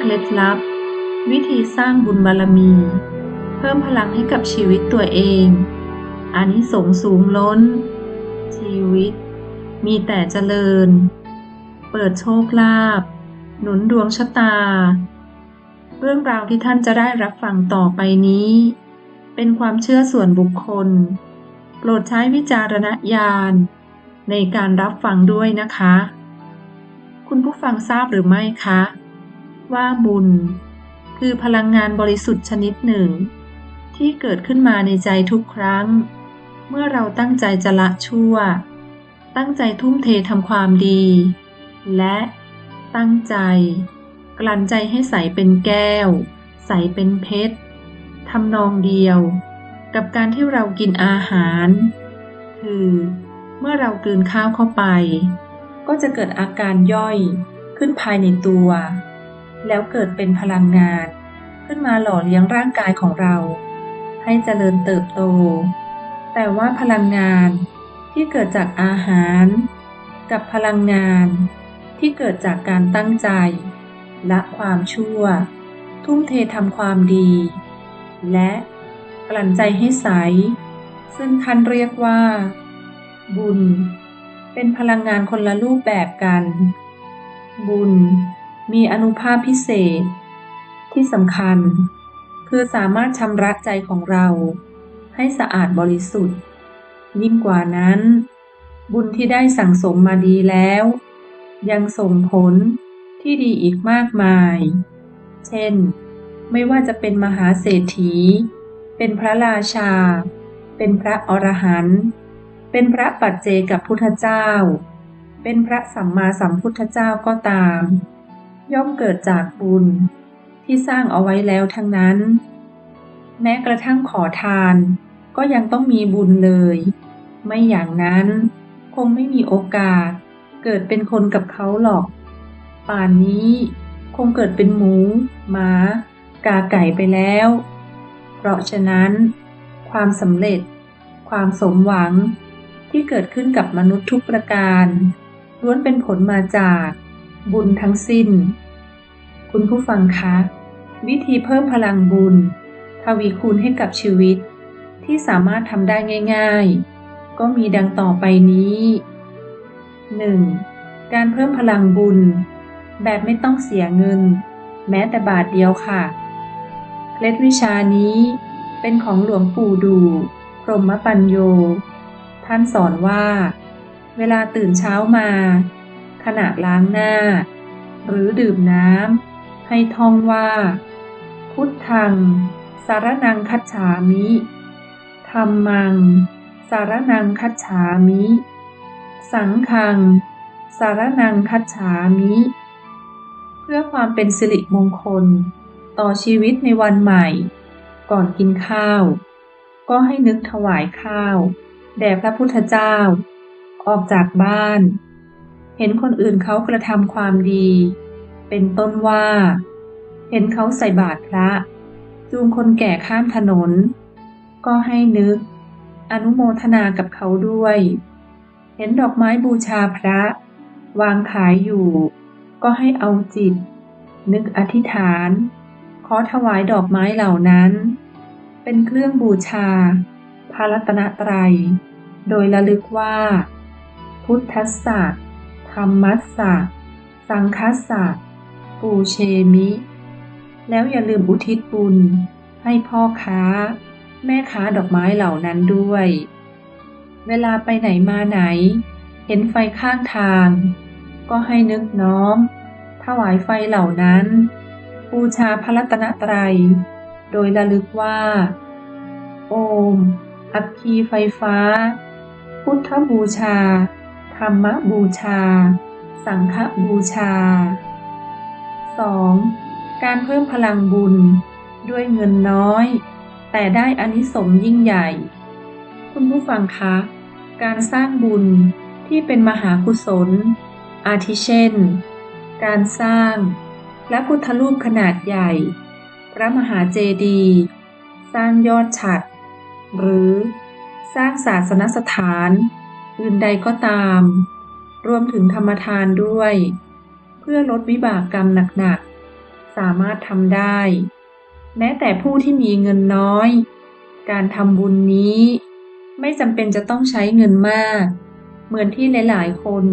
เคล็ดลับ วิธีสร้างบุญบารมี เพิ่มพลังให้กับชีวิตตัวเองอานิสงส์สูงล้น ชีวิต มีแต่เจริญ เปิดโชคลาภหนุนดวงชะตา เรื่องราวที่ท่านจะได้รับฟังต่อไปนี้ เป็นความเชื่อส่วนบุคคล โปรดใช้วิจารณญาณ ในการรับฟังด้วยนะคะ คุณผู้ฟังทราบหรือไม่คะ ว่าบุญ คือพลังงานบริสุทธิ์ชนิดหนึ่ง ที่เกิดขึ้นมาในใจทุกครั้ง เมื่อเราตั้งใจจะละชั่ว ตั้งใจทุ่มเททำความดี และตั้งใจ กลั่นใจให้ใสเป็นแก้ว ใสเป็นเพชรทำนองเดียว กับการที่เรากินอาหาร คือเมื่อเรากลืนข้าวเข้าไป ก็จะเกิดอาการย่อยขึ้นภายในตัว แล้วเกิดเป็นพลังงาน ขึ้นมาหล่อเลี้ยงร่างกายของเรา ให้เจริญเติบโต แต่ว่าพลังงานที่เกิดจากอาหาร กับพลังงานที่เกิดจากการตั้งใจละความชั่ว ทุ่มเททำความดี และกลั่นใจให้ใส ซึ่งท่านเรียกว่า บุญ เป็นพลังงานคนละรูปแบบกัน บุญ มีอนุภาพพิเศษ ที่สำคัญ คือสามารถชำระใจของเรา ให้สะอาดบริสุทธิ์ ยิ่งกว่านั้น บุญที่ได้สั่งสมมาดีแล้ว ยังส่งผลที่ดีอีกมากมาย เช่น ไม่ว่าจะเป็นมหาเศรษฐี เป็นพระราชา เป็นพระอรหันต์ เป็นพระปัจเจกับพุทธเจ้า เป็นพระสัมมาสัมพุทธเจ้าก็ตาม ย่อมเกิดจากบุญ ที่สร้างเอาไว้แล้วทั้งนั้น แม้กระทั่งขอทาน ก็ยังต้องมีบุญเลย ไม่อย่างนั้น คงไม่มีโอกาส เกิดเป็นคนกับเขาหรอก ป่านนี้ คงเกิดเป็นหมู หมา กาไก่ไปแล้ว เพราะฉะนั้น ความสำเร็จ ความสมหวังที่เกิดขึ้นกับมนุษย์ทุกประการล้วนเป็นผลมาจากบุญทั้งสิ้น คุณผู้ฟังคะ วิธีเพิ่มพลังบุญ ทวีคูณให้กับชีวิต ที่สามารถทำได้ง่าย ๆ ก็มีดังต่อไปนี้ 1. การเพิ่มพลังบุญ แบบไม่ต้องเสียเงิน แม้แต่บาทเดียวค่ะ เคล็ดวิชานี้เป็นของหลวงปู่ดูพรหมปัญโย ท่านสอนว่า เวลาตื่นเช้ามา ขณะล้างหน้า หรือดื่มน้ำ ให้ท่องว่า พุทธัง สารนังคัจฉามิธรรมัง สารนังคัจฉามิ สังฆัง สารนังคัจฉามิ เพื่อความเป็นสิริมงคล ต่อชีวิตในวันใหม่ ก่อนกินข้าว ก็ให้นึกถวายข้าว แด่พระพุทธเจ้า ออกจากบ้าน เห็นคนอื่นเขากระทำความดี เป็นต้นว่า เห็นเขาใส่บาตรพระ จูงคนแก่ข้ามถนน ก็ให้นึก อนุโมทนากับเขาด้วย เห็นดอกไม้บูชาพระ วางขายอยู่ ก็ให้เอาจิต นึกอธิษฐาน ขอถวายดอกไม้เหล่านั้น เป็นเครื่องบูชา พระรัตนตรัย โดยระลึกว่า พุทธัสสะธรรมัสสะสังคัสสะ ปูเชมิ แล้วอย่าลืมอุทิศบุญ ให้พ่อค้า แม่ค้าดอกไม้เหล่านั้นด้วย เวลาไปไหนมาไหน เห็นไฟข้างทาง ก็ให้นึกน้อม ถวายไฟเหล่านั้น บูชาพระรัตนตรัย โดยระลึกว่า โอม อัคคีไฟฟ้า พุทธบูชา ธรรมบูชา สังฆบูชา 2. การเพิ่มพลังบุญ ด้วยเงินน้อย แต่ได้อานิสงส์ยิ่งใหญ่ คุณผู้ฟังคะ การสร้างบุญที่เป็นมหากุศล อาทิเช่น การสร้างพระพุทธรูปขนาดใหญ่ พระมหาเจดีย์สร้างยอดฉัด หรือสร้างศาสนสถาน อื่นใดก็ตาม รวมถึงธรรมทานด้วย พื่อลดวิบากกรรมหนักๆสสามารถทำได้ แม้แต่ผู้ที่มีเงินน้อย การทำบุญนี้ ไม่จำเป็นจะต้องใช้เงินมาก เหมือนที่หลายๆ คน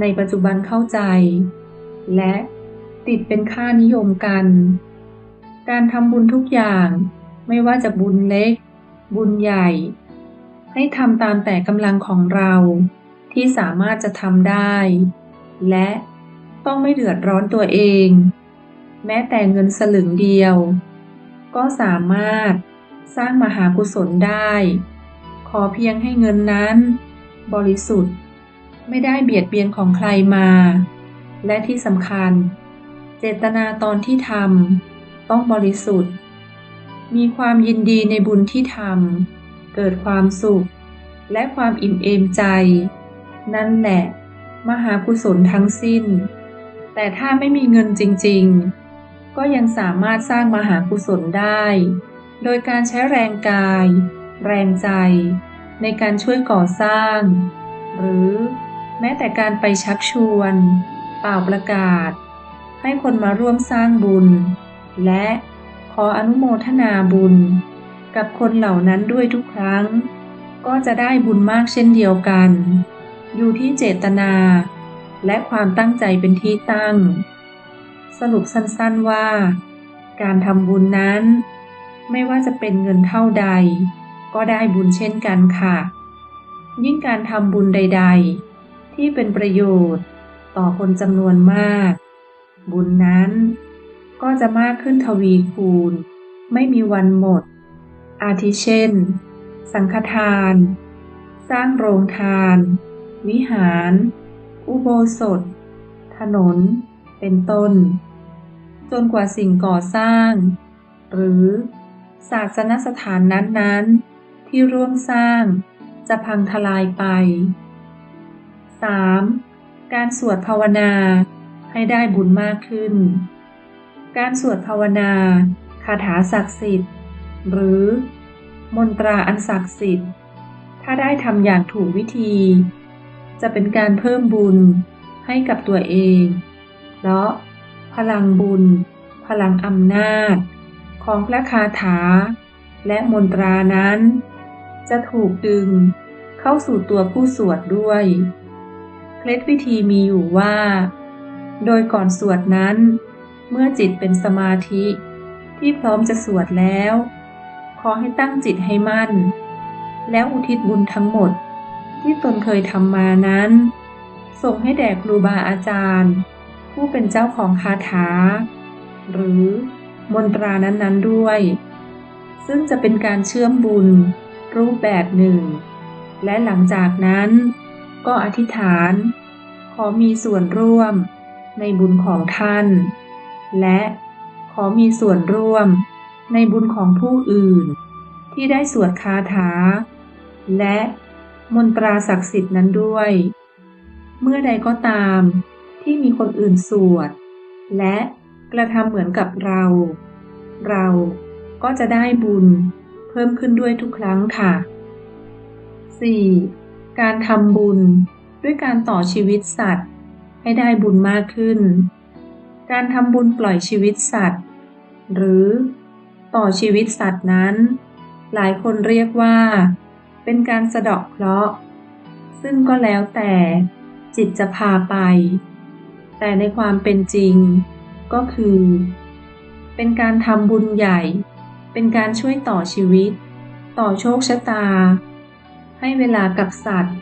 ในปัจจุบันเข้าใจ และติดเป็นค่านิยมกัน การทำบุญทุกอย่างไม่ว่าจะบุญเล็ก บุญใหญ่ ให้ทำตามแต่กำลังของเราที่สามารถจะทำได้ และ ต้องไม่เดือดร้อนตัวเอง แม้แต่เงินสลึงเดียว ก็สามารถสร้างมหากุศลได้ ขอเพียงให้เงินนั้น บริสุทธิ์ ไม่ได้เบียดเบียนของใครมา และที่สำคัญ เจตนาตอนที่ทำต้องบริสุทธิ์ มีความยินดีในบุญที่ทำเกิดความสุข และความอิ่มเอมใจ นั่นแหละ มหากุศลทั้งสิ้น แต่ถ้าไม่มีเงินจริงๆ ก็ยังสามารถสร้างมหากุศลได้ โดยการใช้แรงกาย แรงใจ ในการช่วยก่อสร้าง หรือแม้แต่การไปชักชวน เป่าประกาศ ให้คนมาร่วมสร้างบุญ และขออนุโมทนาบุญ กับคนเหล่านั้นด้วยทุกครั้ง ก็จะได้บุญมากเช่นเดียวกัน อยู่ที่เจตนา และความตั้งใจเป็นที่ตั้ง สรุปสั้นๆว่า การทำบุญนั้น ไม่ว่าจะเป็นเงินเท่าใด ก็ได้บุญเช่นกันค่ะ ยิ่งการทำบุญใด ๆ ที่เป็นประโยชน์ ต่อคนจำนวนมาก บุญนั้น ก็จะมากขึ้นทวีคูณ ไม่มีวันหมด อาทิเช่น สังฆทาน สร้างโรงทาน วิหาร อุโบสถ ถนน เป็นต้น จนกว่าสิ่งก่อสร้าง หรือศาสนสถานนั้นๆ ที่ร่วมสร้างจะพังทลายไป 3. การสวดภาวนาให้ได้บุญมากขึ้น การสวดภาวนา คาถาศักดิ์สิทธิ์ หรือ มนตราอันศักดิ์สิทธิ์ ถ้าได้ทำอย่างถูกวิธี จะเป็นการเพิ่มบุญให้กับตัวเอง เพราะ พลังบุญ พลังอำนาจ ของพระคาถา และมนตรานั้น จะถูกดึงเข้าสู่ตัวผู้สวดด้วย เคล็ดวิธีมีอยู่ว่า โดยก่อนสวดนั้น เมื่อจิตเป็นสมาธิ ที่พร้อมจะสวดแล้ว ขอให้ตั้งจิตให้มั่น แล้วอุทิศบุญทั้งหมด ที่ตนเคยทำมานั้น ส่งให้แด่ครูบาอาจารย์ ผู้เป็นเจ้าของคาถา หรือมนตรานั้นๆด้วย ซึ่งจะเป็นการเชื่อมบุญ รูปแบบหนึ่ง และหลังจากนั้น ก็อธิษฐาน ขอมีส่วนร่วมในบุญของท่าน และขอมีส่วนร่วมในบุญของผู้อื่น ที่ได้สวดคาถา และ มนตราศักดิ์สิทธิ์นั้นด้วย เมื่อใดก็ตามที่มีคนอื่นสวด และกระทำเหมือนกับเรา เราก็จะได้บุญเพิ่มขึ้นด้วยทุกครั้งค่ะ 4. การทำบุญด้วยการต่อชีวิตสัตว์ ให้ได้บุญมากขึ้น การทำบุญปล่อยชีวิตสัตว์ หรือต่อชีวิตสัตว์นั้น หลายคนเรียกว่า เป็นการสะเดาะเคราะห์ ซึ่งก็แล้วแต่จิตจะพาไป แต่ในความเป็นจริงก็คือ เป็นการทำบุญใหญ่ เป็นการช่วยต่อชีวิต ต่อโชคชะตา ให้เวลากับสัตว์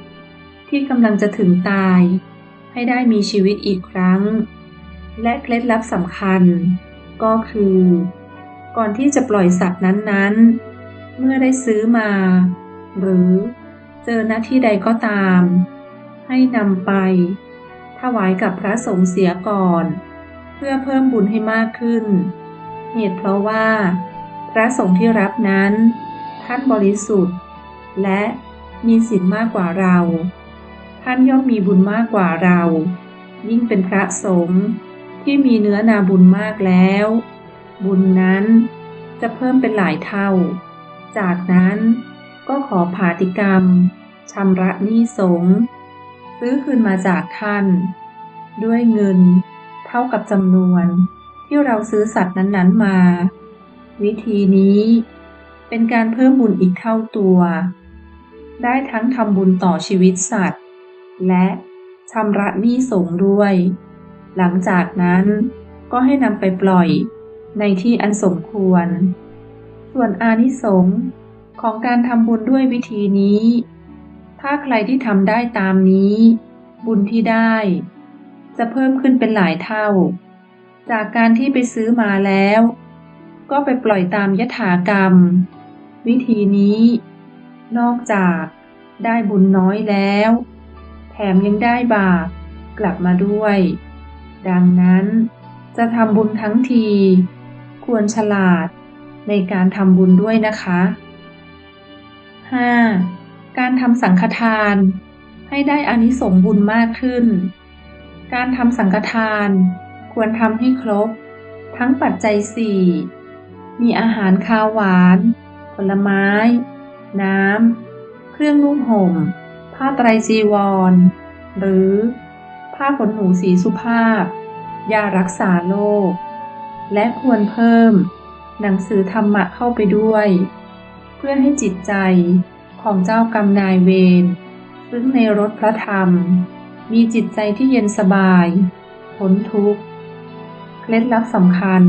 ที่กำลังจะถึงตาย ให้ได้มีชีวิตอีกครั้ง และเคล็ดลับสำคัญ ก็คือ ก่อนที่จะปล่อยสัตว์นั้นๆ เมื่อได้ซื้อมา หรือเจอหน้าที่ใดก็ตาม ให้นำไปถวายกับพระสงฆ์เสียก่อน เพื่อเพิ่มบุญให้มากขึ้น เหตุเพราะว่า พระสงฆ์ที่รับนั้น ท่านบริสุทธิ์ และมีศีลมากกว่าเรา ท่านย่อมมีบุญมากกว่าเรา ยิ่งเป็นพระสงฆ์ที่มีเนื้อนาบุญมากแล้ว บุญนั้นจะเพิ่มเป็นหลายเท่า จากนั้น ก็ขอผาติกรรมชำระหนี้สงซื้อคืนมาจากท่าน ด้วยเงิน เท่ากับจำนวนที่เราซื้อสัตว์นั้นๆมา วิธีนี้เป็นการเพิ่มบุญอีกเท่าตัว ได้ทั้งทำบุญต่อชีวิตสัตว์ และชำระหนี้สงด้วย หลังจากนั้นก็ให้นำไปปล่อยในที่อันสมควร ส่วนอานิสงส์ ของการทำบุญด้วยวิธีนี้ ถ้าใครที่ทำได้ตามนี้ บุญที่ได้ จะเพิ่มขึ้นเป็นหลายเท่า จากการที่ไปซื้อมาแล้ว ก็ไปปล่อยตามยถากรรม วิธีนี้ นอกจากได้บุญน้อยแล้ว แถมยังได้บาปกลับมาด้วย ดังนั้นจะทำบุญทั้งที ควรฉลาดในการทำบุญด้วยนะคะ 5. การทำสังฆทาน ให้ได้อานิสงส์บุญมากขึ้น การทำสังฆทาน ควรทำให้ครบ ทั้งปัจจัยสี่มีอาหารคาวหวาน ผลไม้ น้ำ เครื่องนุ่งห่ม ผ้าไตรจีวร หรือ ผ้าขนหนูสีสุภาพ ยารักษาโรคและควรเพิ่ม หนังสือธรรมะเข้าไปด้วย เพื่อให้จิตใจของเจ้ากรรมนายเวรซึ่งในรถพระธรรม มีจิตใจที่เย็นสบายพ้นทุกข์เคล็ดลับสำคัญ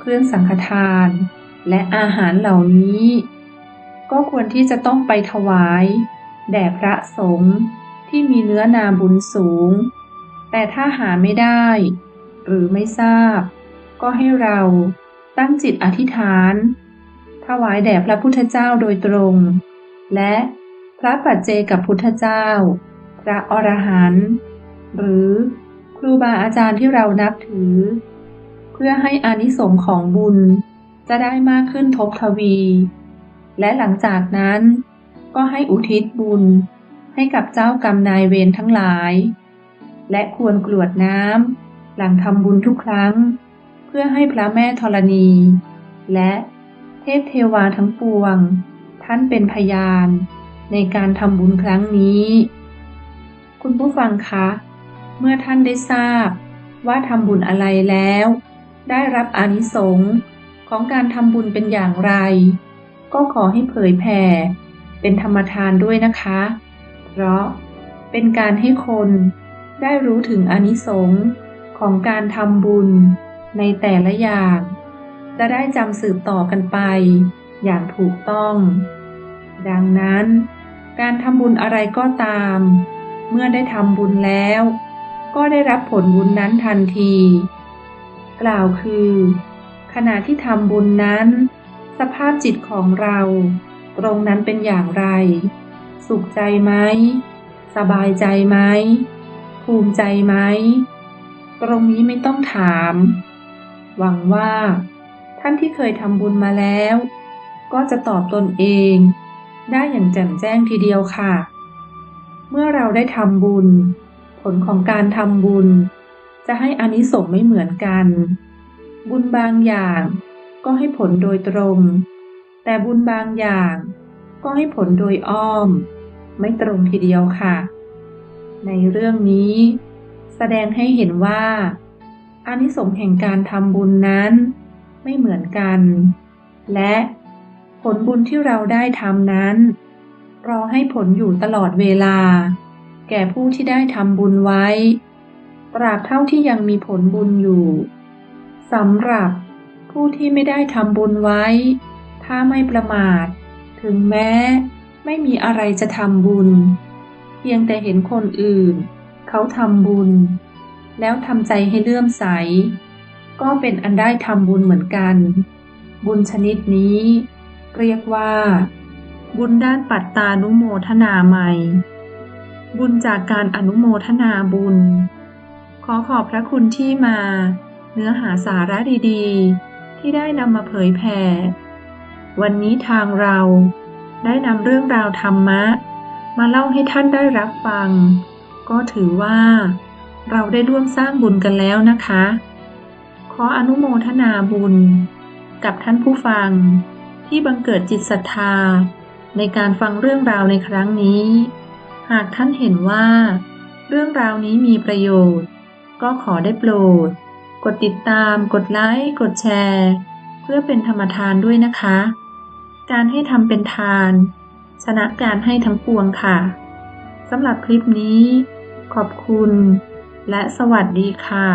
เครื่องสังฆทาน และอาหารเหล่านี้ ก็ควรที่จะต้องไปถวาย แด่พระสงฆ์ที่มีเนื้อนาบุญสูง แต่ถ้าหาไม่ได้ หรือไม่ทราบ ก็ให้เราตั้งจิตอธิษฐาน ถวายแด่พระพุทธเจ้าโดยตรง และพระปัจเจกับพุทธเจ้า พระอรหันต์หรือครูบาอาจารย์ที่เรานับถือ เพื่อให้อานิสงส์ของบุญจะได้มากขึ้นทบทวี และหลังจากนั้นก็ให้อุทิศบุญให้กับเจ้ากรรมนายเวรทั้งหลาย และควรกรวดน้ำหลังทำบุญทุกครั้ง เพื่อให้พระแม่ธรณี และ เทพเทวาทั้งปวง ท่านเป็นพยาน ในการทำบุญครั้งนี้ คุณผู้ฟังคะ เมื่อท่านได้ทราบว่าทำบุญอะไรแล้ว ได้รับอานิสงส์ของการทำบุญเป็นอย่างไร ก็ขอให้เผยแผ่ เป็นธรรมทานด้วยนะคะ เพราะเป็นการให้คนได้รู้ถึงอานิสงส์ของการทำบุญในแต่ละอย่าง จะได้จำสืบต่อกันไป อย่างถูกต้อง ดังนั้น การทำบุญอะไรก็ตาม เมื่อได้ทำบุญแล้ว ก็ได้รับผลบุญนั้นทันที กล่าวคือ ขณะที่ทำบุญนั้น สภาพจิตของเรา ตรงนั้นเป็นอย่างไร สุขใจไหม สบายใจไหม ภูมิใจไหม ตรงนี้ไม่ต้องถาม หวังว่า ท่านที่เคยทำบุญมาแล้ว ก็จะตอบตนเอง ได้อย่างแจ่มแจ้งทีเดียวค่ะ เมื่อเราได้ทำบุญ ผลของการทำบุญ จะให้อานิสงส์ไม่เหมือนกัน บุญบางอย่างก็ให้ผลโดยตรง แต่บุญบางอย่างก็ให้ผลโดยอ้อม ไม่ตรงทีเดียวค่ะ ในเรื่องนี้ แสดงให้เห็นว่าอานิสงส์แห่งการทำบุญนั้น ไม่เหมือนกัน และผลบุญที่เราได้ทำนั้น รอให้ผลอยู่ตลอดเวลา แก่ผู้ที่ได้ทำบุญไว้ ตราบเท่าที่ยังมีผลบุญอยู่สำหรับผู้ที่ไม่ได้ทำบุญไว้ ถ้าไม่ประมาท ถึงแม้ไม่มีอะไรจะทำบุญ เพียงแต่เห็นคนอื่น เขาทำบุญ แล้วทำใจให้เลื่อมใส ก็เป็นอันได้ทำบุญเหมือนกัน บุญชนิดนี้ เรียกว่า บุญด้านปัตตานุโมทนาใหม่ บุญจากการอนุโมทนาบุญ ขอขอบพระคุณที่มา เนื้อหาสาระดีๆ ที่ได้นำมาเผยแผ่ วันนี้ทางเราได้นำเรื่องราวธรรมะ มาเล่าให้ท่านได้รับฟัง ก็ถือว่า เราได้ร่วมสร้างบุญกันแล้วนะคะ ขออนุโมทนาบุญ กับท่านผู้ฟัง ที่บังเกิดจิตศรัทธา ในการฟังเรื่องราวในครั้งนี้ หากท่านเห็นว่า เรื่องราวนี้มีประโยชน์ ก็ขอได้โปรด กดติดตาม กดไลค์ กดแชร์ เพื่อเป็นธรรมทานด้วยนะคะ การให้ทำเป็นทาน ชนะการให้ทั้งปวงค่ะสำหรับคลิปนี้ ขอบคุณ และสวัสดีค่ะ